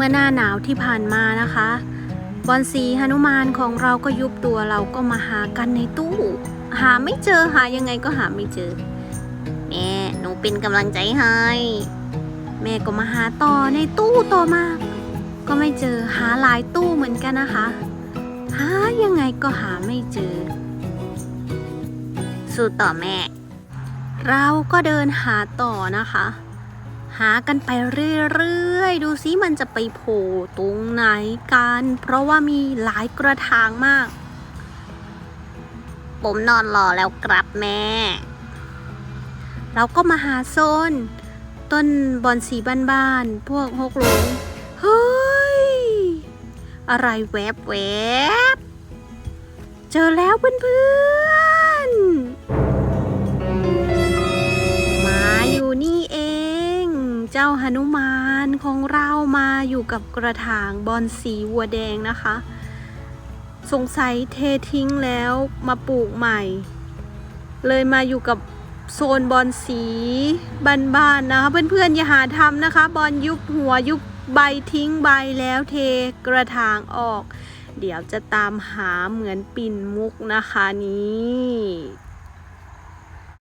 เมื่อหน้าหนาวที่ผ่านมานะคะบอลสีหนุมานของเราก็ยุบตัวเราก็มาหากันในตู้ หาไม่เจอหายังไงก็หาไม่เจอ แม่หนูเป็นกำลังใจให้ แม่ก็มาหาต่อในตู้ต่อมา ก็ไม่เจอหาหลายตู้เหมือนกันนะคะ หายังไงก็หาไม่เจอ สู้ต่อแม่ เราก็เดินหาต่อนะคะ หากันไปเรื่อยๆ ดูซิมันจะไปโผล่ตรงไหนกัน เพราะว่ามีหลายกระถางมาก ผมนอนรอแล้วกรับแม่ เราก็มาหาโซน ต้นบอนสีบ้านๆ พวกฮกหลงเฮ้ย อะไรแวบแวบๆเจอแล้วเพื่อนๆ จ้าหนุมานของเรามาอยู่กับกระถางบอนสีวัวแดงนะคะ สงสัยเททิ้งแล้วมาปลูกใหม่ เลยมาอยู่กับโซนบอลสีบ้านๆนะคะเพื่อนๆอย่าหาทำนะคะ บอลยุบหัวยุบใบทิ้งใบแล้วเทกระถางออก เดี๋ยวจะตามหาเหมือนปิ่นมุกนะคะนี้